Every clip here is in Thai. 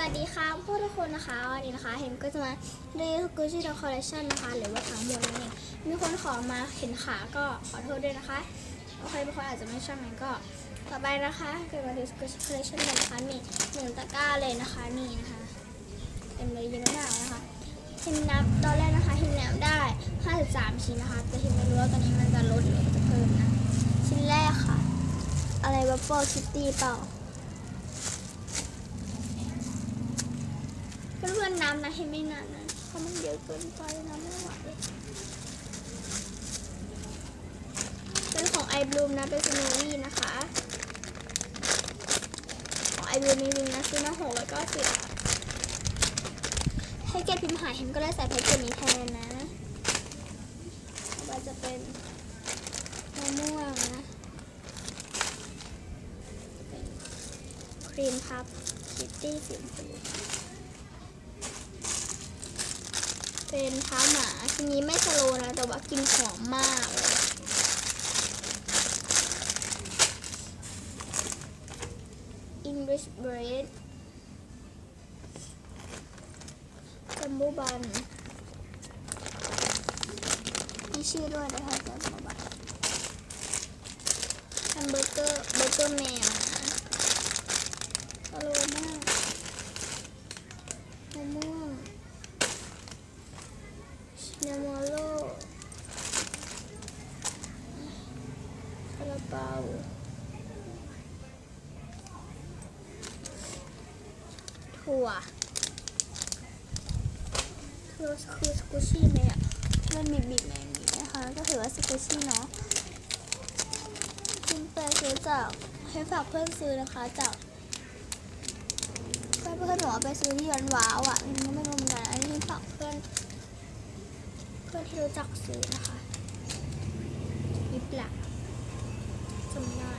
วัสดีค่ะพวกทุกคนนะคะวันนี้นะคะเห็นก็จะมารีวิวกุชิโดคอลเลคชันนะคะ หรือว่าทั้งหมดนั่นเองมีคนขอมาเห็นขาก็ขอโทษด้วยนะคะโอเคบางคนอาจจะไม่ชอบงั้นก็ต่อไปนะคะเกิดมาดูกุชิคอลเลคชันกันนะคะมีหนึ่งตะกร้าเลยนะคะนี่นะคะเต็มเลยเยอะมากนะคะทิมนับตอนแรกนะคะทิมนับได้ 53 ชิ้นนะคะแต่ทิมไม่รู้ว่าตอนนี้มันจะลดหรือจะเพิ่มนะชิ้นแรกค่ะ อะไรวัฟเฟิลคิตตี้เปล่า เพื่อ นน้ำนะให้ไม่นานนะเพราะมันเยอะเกินไปน้ำไม่ไหวเป็นของไอบลูมนะเป็นสโนวี่นะคะของไอบลูมมีวิงนะซื้อมาหกแล้วก็สิบให้เกพิมพ์หายเห็นก็เลยใส่แพ็กเกจนี้แทนนะต่อไปจะเป็นมะม่วงนะครีมพับคิตตี้สีชมพู เป็นเท้าหมาทีนี้ไม่สโลนะแต่ว่ากินหอมมากเลย English bread จัมโบ้บันมีชื่อด้วยนะคะจัมโบ้บันแฮมเบอร์เกอร์เบอร์เกอร์แมวสโลมากมะม่วง เนโมโลคาราบาวถั่วถั่วคือสกูชี่ไหมอะมันบีบบีบๆมาอย่างนี้นะคะ ก็ถือว่าสกูชี่เนาะคุณไปซื้อจากให้ฝากเพื่อนซื้อนะคะจากเพื่อนเพื่อนหนูไปซื้อที่ร้านว้าวอะมันก็ไม่รู้เหมือนกันอันนี้ฝากเพื่อน เพื่อนที่รู้จักซื้อนะคะยิบหลักจำได้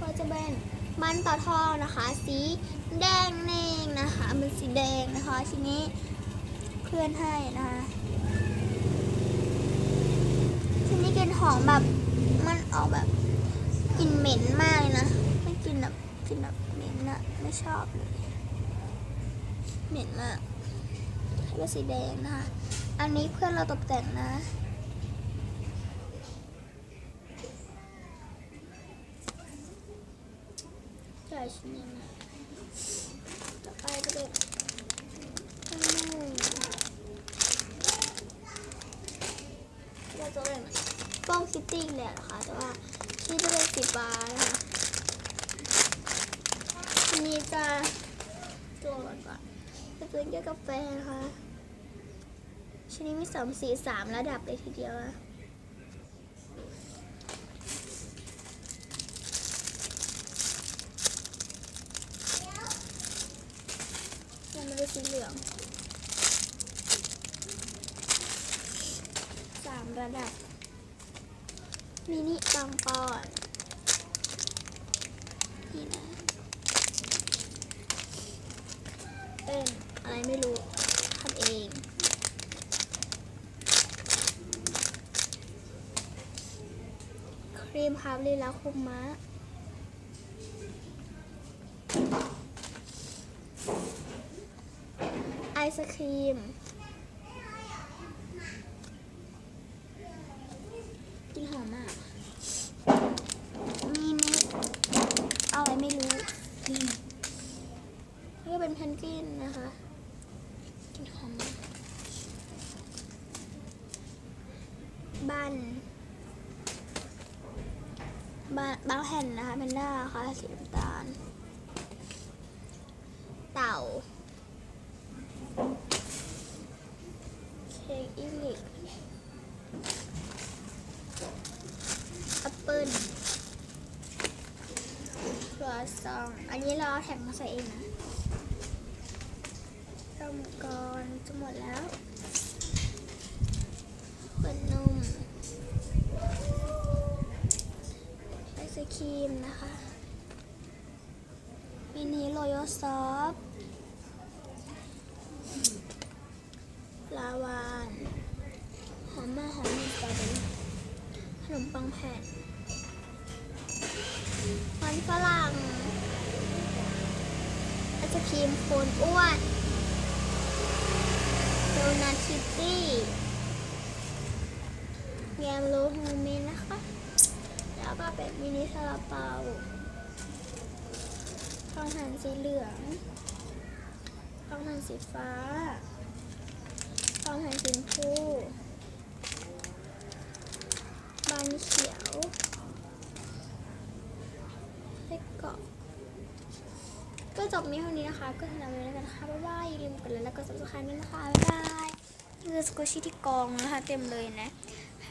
ก็จะเป็นมันต่อทองนะคะ สีแดงเองนะคะเป็นสีแดงนะคะทีนี้เคลื่อนให้นะคะทีนี้กลิ่นหอมแบบมันออกแบบกลิ่นเหม็นมากเลยนะไม่กลิ่นแบบกลิ่นแบบเหม็นอะไม่ชอบเลยเหม็นมากให้เป็นสีแดงนะคะ อันนี้เพื่อนเราตกแต่งนะใช่ชิ้นนี้นะต่อไปก็เป็นเราจะเป็นป้องคิตติ้งเลยนะคะแต่ว่าที่จะเป็นสีฟ้านะคะทีนี้จะตัวก่อนก่อนจะเป็นแก้วกาแฟนะคะ ชิ้นนี้มีสองสีสามระดับเลยทีเดียวอะยังไม่ได้สีเหลืองสามระดับ มินิบางปอนนี่นะเป็นอะไรไม่รู้ทำเอง ค รีมครับลีลาคุมมะไอศครีม กินหอมมากมีนิเอาอะไรไม่รู้นี่นี่ก็เป็นแพนกวินนะคะ กินหอมมากบัน บางบางแผ่นนะคะเป็นหน้าค่ะสีน้ำตาล เต่าเค้กอีลิกแอปเปิ้ลครัวซอง อันนี้เราเอแถมมาใส่เองนะเรมก่อนจะหมดแล้วขวดนม ไอศ ครีมนะคะมินิโรยซอฟลาวานหอมมากหอมมีสตอเบอรี่ขนมปังแผ่นมันฝรั่งไอศครีมโคนอ้วนโดนัทคิตตี้แยมโลโฮเมนนะคะ แล้วก็เป็นมินิซาลาเปาทองหันสีเหลืองทองหันสีฟ้าทองหันสีชมพูบานเขียวเล็กเกาะก็จบมีเท่านี้นะคะ ก็สำหรับวันนี้แล้วกันนะคะบ๊ายบายอย่าลืมกดไลค์และกด subscribe ด้วยนะคะบ๊ายบายคือสกูชี่ที่กองนะคะ เต็มเลยนะ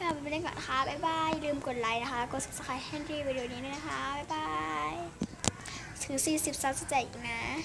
ถ้าเราไปเล่นก่อนนะคะ บ๊ายบายอย่าลืมกดไลค์นะคะ กด subscribe ให้ดีวิดีโอนี้ด้วยนะคะ บ๊ายบายถึง40ซับสใจอีกนะ